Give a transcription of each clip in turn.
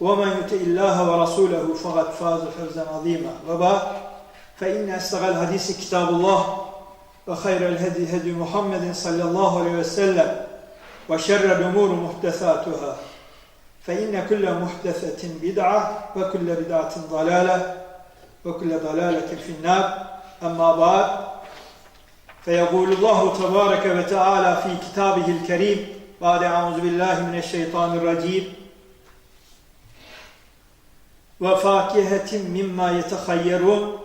ومن يطع الله ورسوله فقد فاز فوزا عظيما. وبعد فإن أصدق الحديث كتاب الله وخير الهدي هدي محمد صلى الله عليه وسلم وشر الأمور محدثاتها فإن كل محدثة بدعة وكل بدعة ضلالة وكل ضلالة في النار أما بعد فيقول الله تبارك وتعالى في كتابه الكريم بعد أعوذ بالله من الشيطان الرجيم ve fakihetin mimma yetehayyerun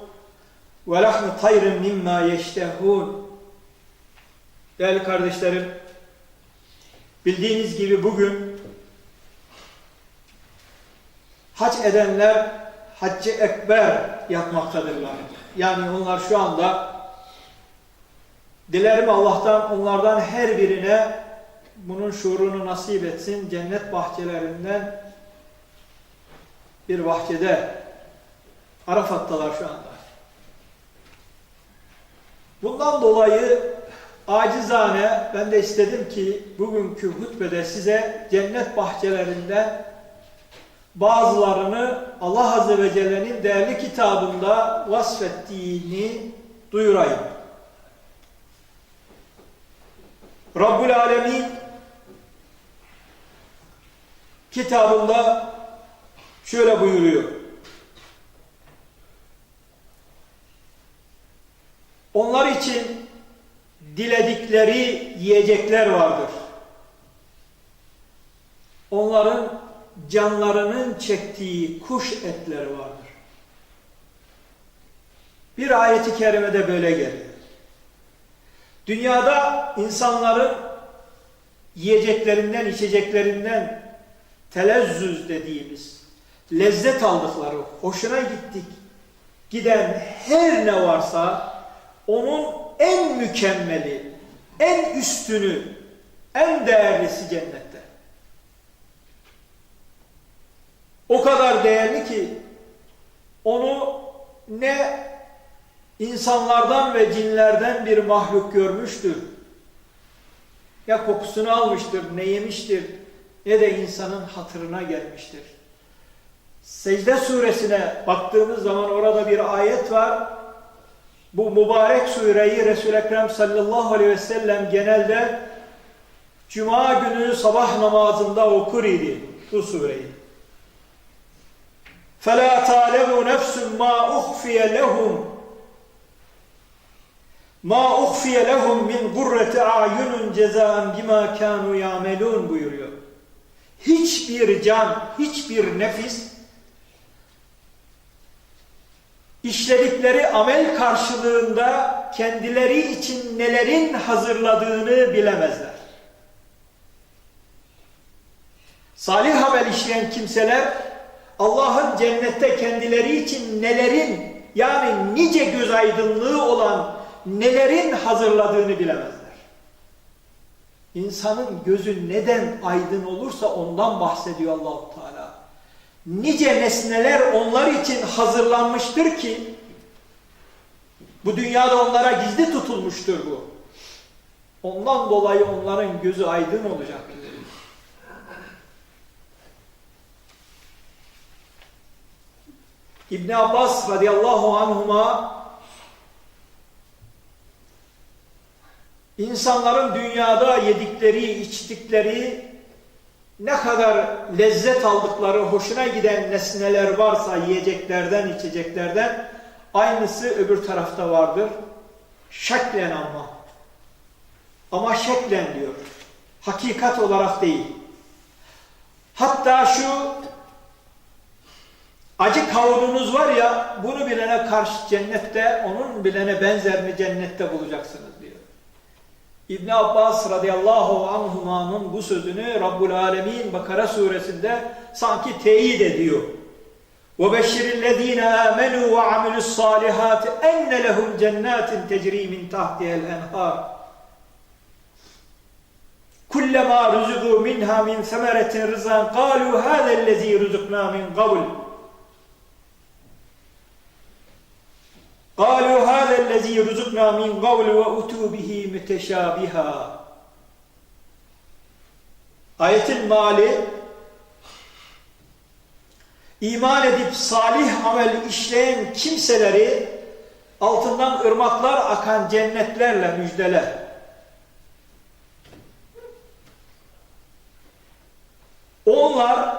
ve lahmi tayrin mimma yeştehun. Değerli kardeşlerim, bildiğiniz gibi bugün hac edenler haccı ekber yapmaktadırlar. Yani onlar şu anda dilerim Allah'tan onlardan her birine bunun şuurunu nasip etsin, cennet bahçelerinden bir bahçede Arafat'talar şu anda. Bundan dolayı acizane ben de istedim ki bugünkü hutbede size cennet bahçelerinden bazılarını Allah Azze ve Celle'nin değerli kitabında vasfettiğini duyurayım. Rabbul Alemin kitabında şöyle buyuruyor. Onlar için diledikleri yiyecekler vardır. Onların canlarının çektiği kuş etleri vardır. Bir ayeti kerimede böyle geliyor. Dünyada insanların yiyeceklerinden, içeceklerinden telezzüz dediğimiz, lezzet aldıkları, hoşuna gittik, giden her ne varsa onun en mükemmeli, en üstünü, en değerlisi cennette. O kadar değerli ki onu ne insanlardan ve cinlerden bir mahluk görmüştür. Ya kokusunu almıştır, ne yemiştir, ne de insanın hatırına gelmiştir. Secde suresine baktığımız zaman orada bir ayet var. Bu mübarek sureyi resul Ekrem sallallahu aleyhi ve sellem genelde Cuma günü sabah namazında okur idi bu sureyi. فَلَا تَعْلَمُ نَفْسٌ مَا اُخْفِيَ لَهُمْ مَا اُخْفِيَ لَهُمْ مِنْ قُرَّةِ عَيُنٌ جَزَاءً بِمَا كَانُوا يَعْمَلُونَ buyuruyor. Hiçbir can, hiçbir nefis işledikleri amel karşılığında kendileri için nelerin hazırladığını bilemezler. Salih amel işleyen kimseler Allah'ın cennette kendileri için nelerin yani nice göz aydınlığı olan nelerin hazırladığını bilemezler. İnsanın gözü neden aydın olursa ondan bahsediyor Allahu Teala. Nice nesneler onlar için hazırlanmıştır ki bu dünyada onlara gizli tutulmuştur bu. Ondan dolayı onların gözü aydın olacak. İbn Abbas radıyallahu anhuma insanların dünyada yedikleri, içtikleri ne kadar lezzet aldıkları, hoşuna giden nesneler varsa yiyeceklerden, içeceklerden aynısı öbür tarafta vardır. Şeklen ama. Ama şeklen diyor. Hakikat olarak değil. Hatta şu acı kavununuz var ya bunu bilene karşı cennette onun bilene benzerini cennette bulacaksınız diyor. İbn Abbas radıyallahu anhumanın bu sözünü Rabbul Alemin Bakara suresinde sanki teyit ediyor. وَبَشِّرِ الَّذ۪ينَ آمَنُوا وَعَمِلُوا الصَّالِحَاتِ اَنَّ لَهُمْ جَنَّاتٍ تَجْرِي مِنْ تَحْتِهَا الْاَنْهَارِ كُلَّمَا رُزُقُوا مِنْهَا مِنْ ثَمَرَةٍ رِزَانٍ قَالُوا هَذَا الَّذ۪ي رُزُقْنَا مِنْ قَبْلِ قالوا هذا الذي رزقنا من قبل وأتوا به متشابها Ayetin mali iman edip salih amel işleyen kimseleri altından ırmaklar akan cennetlerle müjdeler. Onlar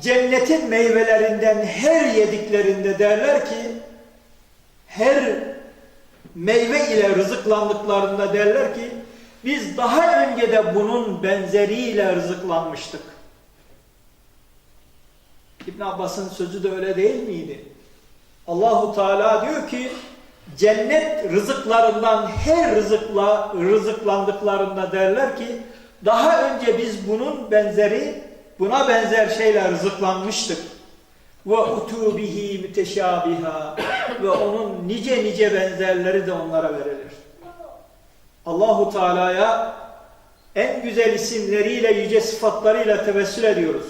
cennetin meyvelerinden her yediklerinde derler ki her meyve ile rızıklandıklarında derler ki biz daha önce de bunun benzeriyle rızıklanmıştık. İbn Abbas'ın sözü de öyle değil miydi? Allahu Teala diyor ki cennet rızıklarından her rızıkla rızıklandıklarında derler ki daha önce biz bunun benzeri buna benzer şeyler rızıklanmıştık. Ve utu bihi müteşabiha ve onun nice nice benzerleri de onlara verilir. Allahu Teala'ya en güzel isimleriyle yüce sıfatlarıyla tevessül ediyoruz.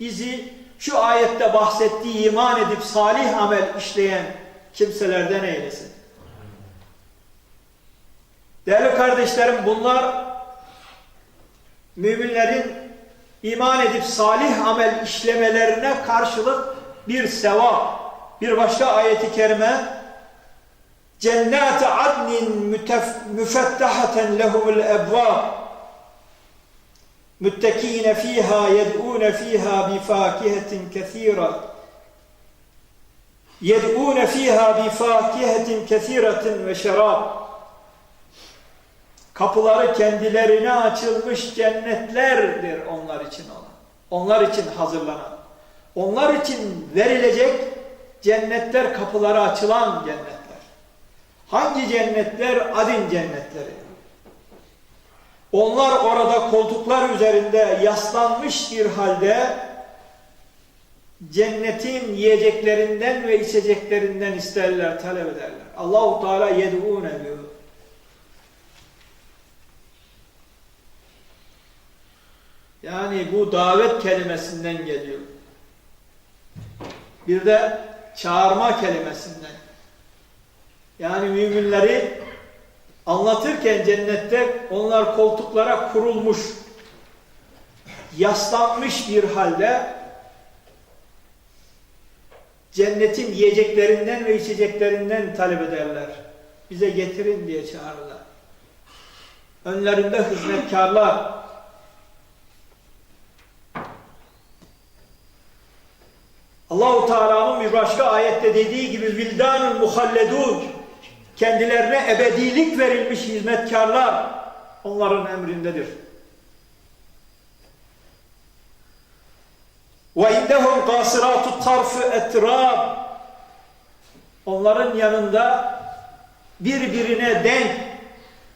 Bizi şu ayette bahsettiği iman edip salih amel işleyen kimselerden eylesin. Değerli kardeşlerim bunlar müminlerin iman edip salih amel işlemelerine karşılık bir sevap. Bir başka ayeti kerime Cennet adnin müfettahaten lehumul ebvab. Müttekine fiha yed'une fiha bi fakihetin kethira yed'une fiha bi fakihetin kethiratin ve şerab kapıları kendilerine açılmış cennetlerdir onlar için olan. Onlar için hazırlanan. Onlar için verilecek cennetler kapıları açılan cennetler. Hangi cennetler? Adin cennetleri. Onlar orada koltuklar üzerinde yaslanmış bir halde cennetin yiyeceklerinden ve içeceklerinden isterler, talep ederler. Allahu Teala yed'ûne diyor. Yani bu davet kelimesinden geliyor. Bir de çağırma kelimesinden. Yani müminleri anlatırken cennette onlar koltuklara kurulmuş, yaslanmış bir halde cennetin yiyeceklerinden ve içeceklerinden talep ederler. Bize getirin diye çağırırlar. Önlerinde hizmetkarlar, Allahu Teala'nın bir başka ayette dediği gibi vildanul muhalledun kendilerine ebedilik verilmiş hizmetkarlar onların emrindedir. Ve indehum qasiratut tarfu etrab onların yanında birbirine denk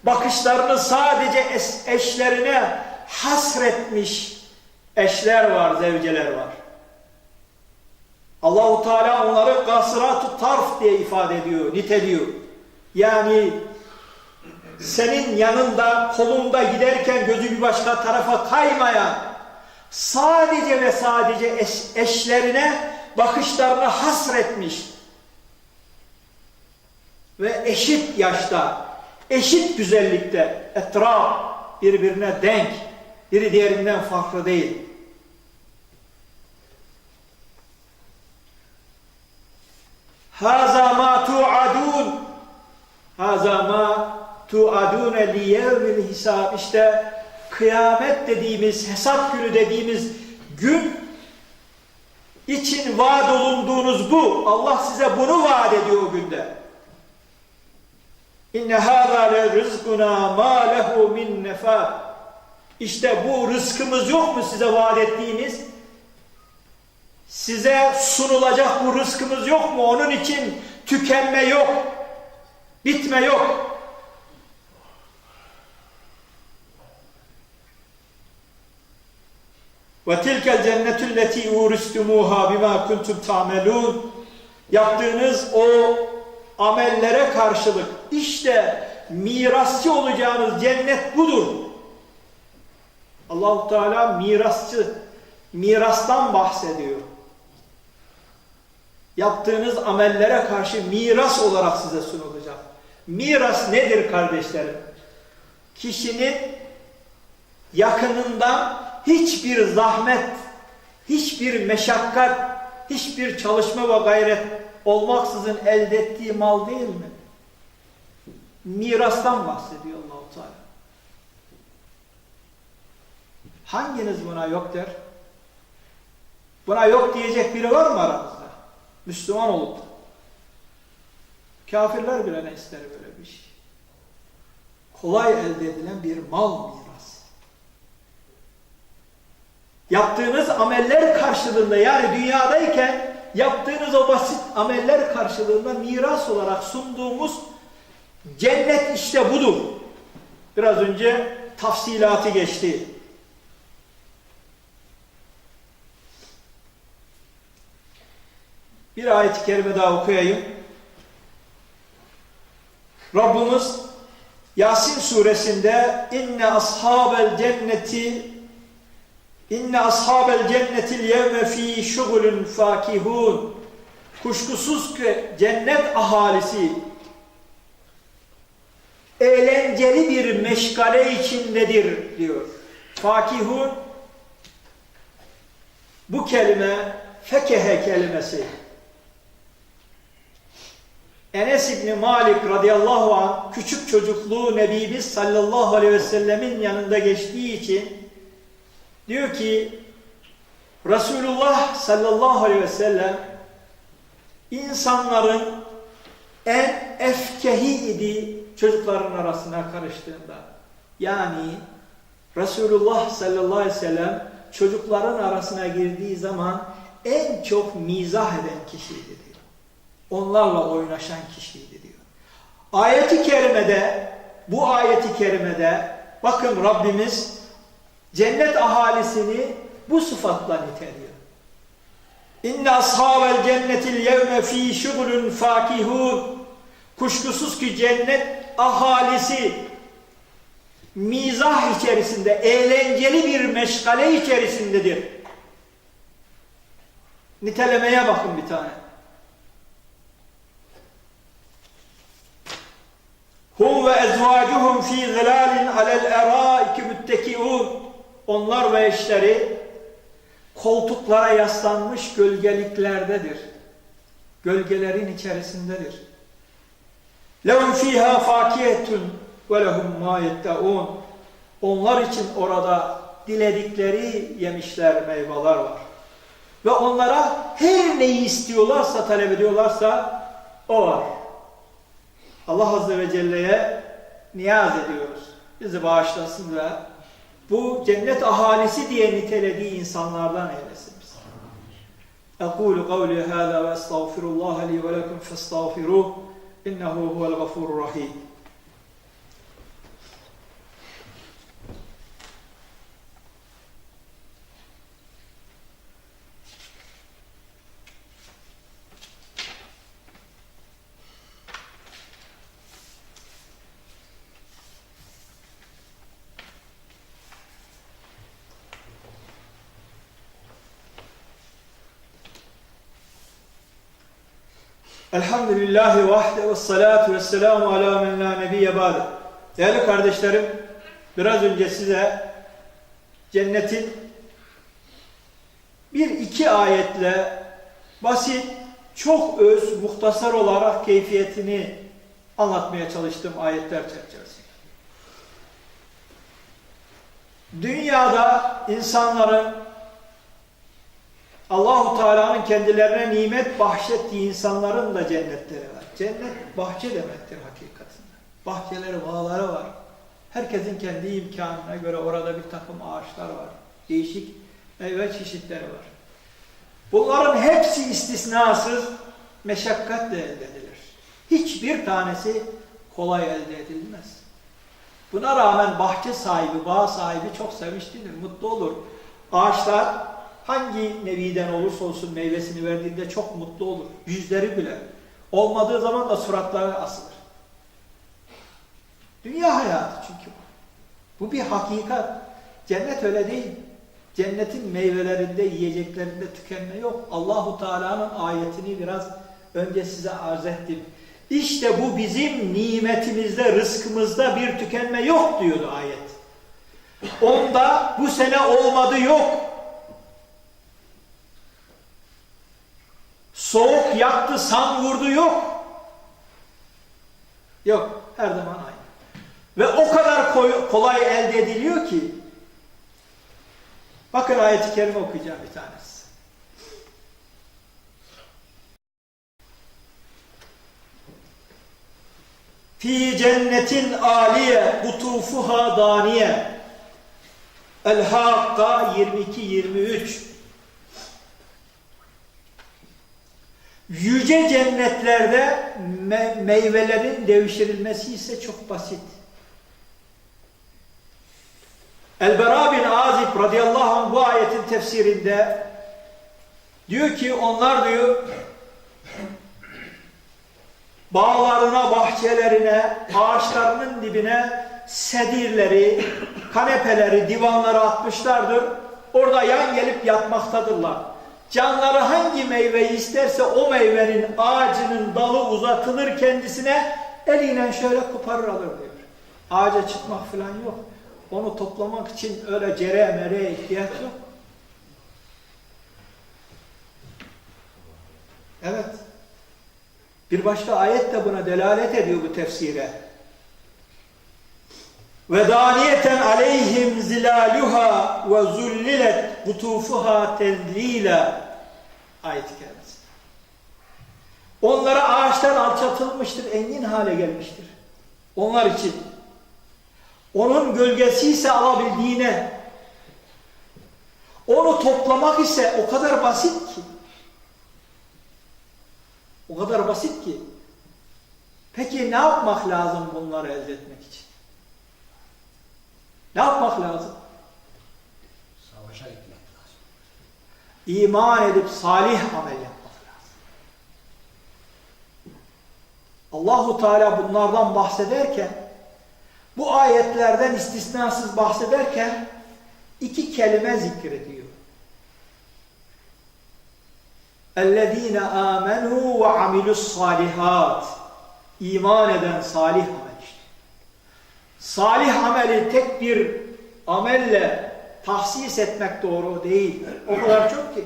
bakışlarını sadece eşlerine hasretmiş eşler var, zevceler var. Allahu Teala onları kasıratu tarf diye ifade ediyor, niteliyor. Yani senin yanında, kolunda giderken gözü bir başka tarafa kaymayan, sadece ve sadece eş, eşlerine bakışlarını hasretmiş ve eşit yaşta, eşit güzellikte, etraf birbirine denk, biri diğerinden farklı değil. Haza ma tu'adun. Haza ma tu'adune li yevmil hisab. İşte kıyamet dediğimiz, hesap günü dediğimiz gün için vaat olunduğunuz bu. Allah size bunu vaat ediyor o günde. İnne hâzâ le rizkuna mâ lehu min nefâ. İşte bu rızkımız yok mu size vaat ettiğimiz? Size sunulacak bu rızkımız yok mu? Onun için tükenme yok. Bitme yok. Ve tilkel cennetul leti uristumuha bima kuntum ta'melun. Yaptığınız o amellere karşılık işte mirasçı olacağınız cennet budur. Allahu Teala mirasçı mirastan bahsediyor. Yaptığınız amellere karşı miras olarak size sunulacak. Miras nedir kardeşlerim? Kişinin yakınından hiçbir zahmet, hiçbir meşakkat, hiçbir çalışma ve gayret olmaksızın elde ettiği mal değil mi? Mirastan bahsediyor Allahu Teala. Hanginiz buna yok der? Buna yok diyecek biri var mı aramızda? Müslüman olup. Kafirler bile ne ister böyle bir şey. Kolay elde edilen bir mal miras. Yaptığınız ameller karşılığında yani dünyadayken yaptığınız o basit ameller karşılığında miras olarak sunduğumuz cennet işte budur. Biraz önce tafsilatı geçti. Bir ayet-i kerime daha okuyayım. Rabbimiz Yasin suresinde inne ashabel cenneti inne ashabel cennetil yevme fi şugulun fakihun kuşkusuz ki cennet ahalisi eğlenceli bir meşgale içindedir diyor. Fakihun bu kelime fekehe kelimesi. Enes İbni Malik radıyallahu anh küçük çocukluğu Nebimiz sallallahu aleyhi ve sellemin yanında geçtiği için diyor ki Resulullah sallallahu aleyhi ve sellem insanların en efkehi idi çocukların arasına karıştığında. Yani Resulullah sallallahu aleyhi ve sellem çocukların arasına girdiği zaman en çok mizah eden kişiydi. Onlarla oynaşan kişiydi diyor. Ayeti kerimede, bu ayeti kerimede bakın Rabbimiz cennet ahalisini bu sıfatla niteliyor. İnne ashabel cennetil yevme fî şugulun fakihun Kuşkusuz ki cennet ahalisi mizah içerisinde, eğlenceli bir meşgale içerisindedir. Nitelemeye bakın bir tane. Hum ve ezvacuhum fi zilalin alel eraiki müttekiun. Onlar ve eşleri koltuklara yaslanmış gölgeliklerdedir. Gölgelerin içerisindedir. Lehum fiha fakiyetun ve lehum ma yetteun. Onlar için orada diledikleri yemişler, meyveler var. Ve onlara her neyi istiyorlarsa, talep ediyorlarsa o var. Allah Azze ve Celle'ye niyaz ediyoruz. Bizi bağışlasın ve bu cennet ahalisi diye nitelediği insanlardan eylesin bizi. Ekulu kavli hâzâ ve estağfirullah li ve lekum festağfiruh innehu huvel Elhamdülillahi vahde ve salatu ve selamu ala men la nebiyye ba'de. Değerli kardeşlerim, biraz önce size cennetin bir iki ayetle basit, çok öz, muhtasar olarak keyfiyetini anlatmaya çalıştım ayetler çerçevesinde. Dünyada insanların Allahu Teala'nın kendilerine nimet bahşettiği insanların da cennetleri var. Cennet bahçe demektir hakikatinde. Bahçeleri, bağları var. Herkesin kendi imkanına göre orada bir takım ağaçlar var. Değişik meyve çeşitleri var. Bunların hepsi istisnasız meşakkatle elde edilir. Hiçbir tanesi kolay elde edilmez. Buna rağmen bahçe sahibi, bağ sahibi çok sevinçlidir, mutlu olur. Ağaçlar hangi neviden olursa olsun meyvesini verdiğinde çok mutlu olur. Yüzleri bile. Olmadığı zaman da suratları asılır. Dünya hayatı çünkü bu. Bu bir hakikat. Cennet öyle değil. Cennetin meyvelerinde, yiyeceklerinde tükenme yok. Allahu Teala'nın ayetini biraz önce size arz ettim. İşte bu bizim nimetimizde, rızkımızda bir tükenme yok diyordu ayet. Onda bu sene olmadı yok. Soğuk yaktı, san vurdu yok. Yok, her zaman aynı. Ve o kadar kolay elde ediliyor ki bakın ayeti kerime okuyacağım bir tanesi. Fi cennetin aliye kutufuha daniye El-Hakka 22-23 Yüce cennetlerde me- meyvelerin devşirilmesi ise çok basit. El-Bera bin Azib radıyallahu anh bu ayetin tefsirinde diyor ki onlar diyor bağlarına, bahçelerine, ağaçlarının dibine sedirleri, kanepeleri, divanları atmışlardır. Orada yan gelip yatmaktadırlar. Canları hangi meyveyi isterse o meyvenin ağacının dalı uzatılır kendisine eliyle şöyle koparır alır diyor. Ağaca çıkmak falan yok. Onu toplamak için öyle cere mereye ihtiyaç yok. Evet. Bir başka ayet de buna delalet ediyor bu tefsire. Ve daniyeten aleyhim zilaluha ve zullilet kutufuha tezlila ayet kerimesi. Onlara ağaçlar alçatılmıştır, engin hale gelmiştir. Onlar için. Onun gölgesi ise alabildiğine. Onu toplamak ise o kadar basit ki. O kadar basit ki. Peki ne yapmak lazım bunları elde etmek için? Ne yapmak lazım? Savaşa gitmek lazım. İman edip salih amel yapmak lazım. Allahu Teala bunlardan bahsederken bu ayetlerden istisnasız bahsederken iki kelime zikrediyor. اَلَّذ۪ينَ آمَنُوا وَعَمِلُوا الصَّالِحَاتِ İman eden salih amel işte. Salih ameli tek bir amelle tahsis etmek doğru değil. O kadar çok ki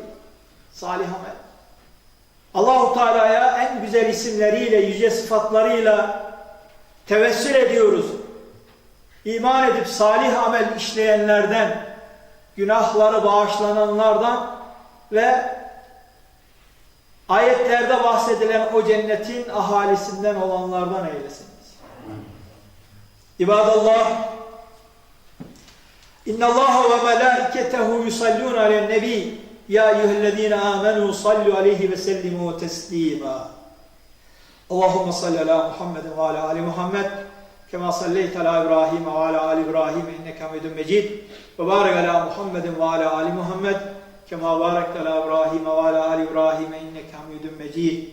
salih amel. Allahu Teala'ya en güzel isimleriyle, yüce sıfatlarıyla tevessül ediyoruz. İman edip salih amel işleyenlerden, günahları bağışlananlardan ve ayetlerde bahsedilen o cennetin ahalisinden olanlardan eylesin. İbadallah İnna Allah ve melaiketehu yusallun alen nebi ya eyyühellezine amenu sallu aleyhi ve sellimu teslima Allahümme salli ala Muhammed ve ala Ali Muhammed. Kema salleyte ala İbrahim ve ala Ali İbrahim inneke hamidun mecid ve barik ala Muhammed ve ala Ali Muhammed. Kema barekte ala İbrahim ve ala Ali İbrahim inneke hamidun mecid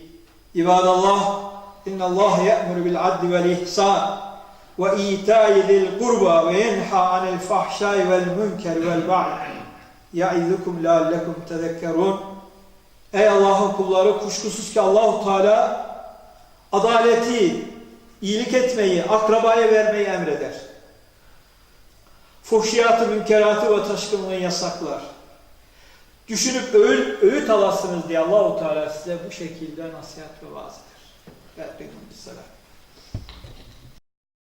İbadallah inna Allah ye'muru bil adli vel ihsan ve itai zil kurba ve yenha anil fahşai vel münker vel ba'i ya'idhukum leallekum tezekkerun Ey Allah'ın kulları kuşkusuz ki Allahu Teala adaleti, iyilik etmeyi, akrabaya vermeyi emreder. Fuhşiyatı, münkeratı ve taşkınlığı yasaklar. Düşünüp öğüt, öğüt alasınız diye Allahu Teala size bu şekilde nasihat ve vaaz eder.